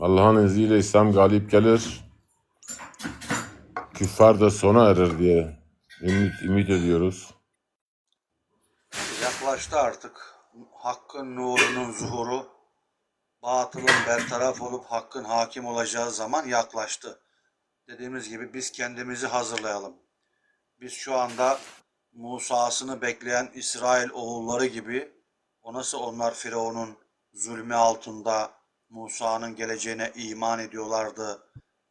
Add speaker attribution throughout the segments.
Speaker 1: Allah'ın izniyle İslam galip gelir. Küffar da sona erir diye ümit, ümit ediyoruz.
Speaker 2: Yaklaştı artık. Hakkın nurunun zuhuru, batılın bertaraf olup hakkın hakim olacağı zaman yaklaştı. Dediğimiz gibi biz kendimizi hazırlayalım. Biz şu anda Musa'sını bekleyen İsrail oğulları gibi o nasıl onlar Firavun'un zulmü altında Musa'nın geleceğine iman ediyorlardı.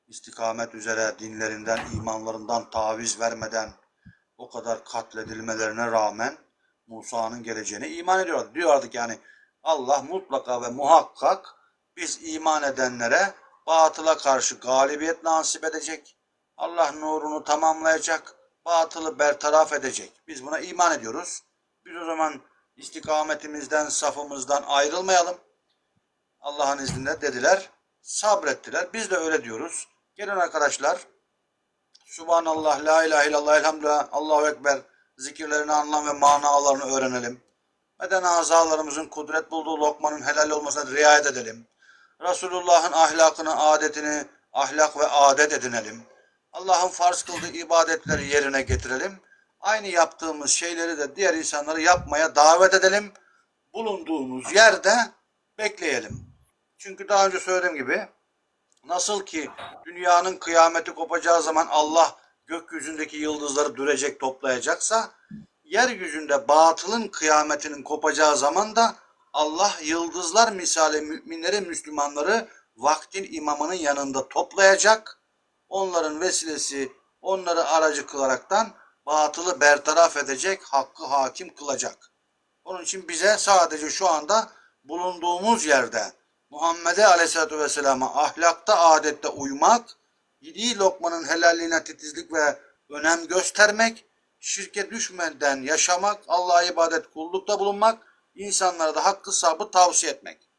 Speaker 2: İstikamet üzere dinlerinden, imanlarından taviz vermeden o kadar katledilmelerine rağmen Musa'nın geleceğine iman ediyorlardı. Diyorlardı ki yani Allah mutlaka ve muhakkak biz iman edenlere batıla karşı galibiyet nasip edecek. Allah nurunu tamamlayacak, batılı bertaraf edecek. Biz buna iman ediyoruz. Biz o zaman istikametimizden, safımızdan ayrılmayalım. Allah'ın izniyle dediler, sabrettiler. Biz de öyle diyoruz. Gelin arkadaşlar, Subhanallah, la ilahe illallah, elhamdülillah, Allahu Ekber zikirlerini anlam ve manalarını öğrenelim. Beden azalarımızın kudret bulduğu lokmanın helal olmasına riayet edelim. Resulullah'ın ahlakını, adetini ahlak ve adet edinelim. Allah'ın farz kıldığı ibadetleri yerine getirelim. Aynı yaptığımız şeyleri de diğer insanları yapmaya davet edelim. Bulunduğumuz yerde bekleyelim. Çünkü daha önce söylediğim gibi Nasıl ki dünyanın kıyameti kopacağı zaman Allah gökyüzündeki yıldızları dürecek toplayacaksa, yeryüzünde batılın kıyametinin kopacağı zaman da Allah yıldızlar misali müminleri, Müslümanları vaktin imamının yanında toplayacak. Onların vesilesi, onları aracı kılaraktan batılı bertaraf edecek, hakkı hakim kılacak. Onun için bize sadece şu anda bulunduğumuz yerde Muhammed'e aleyhissalatü vesselama ahlakta, adette uymak, yediği lokmanın helalliğine titizlik ve önem göstermek, şirke düşmeden yaşamak, Allah'a ibadet kullukta bulunmak, insanlara da hakkı sabı tavsiye etmek.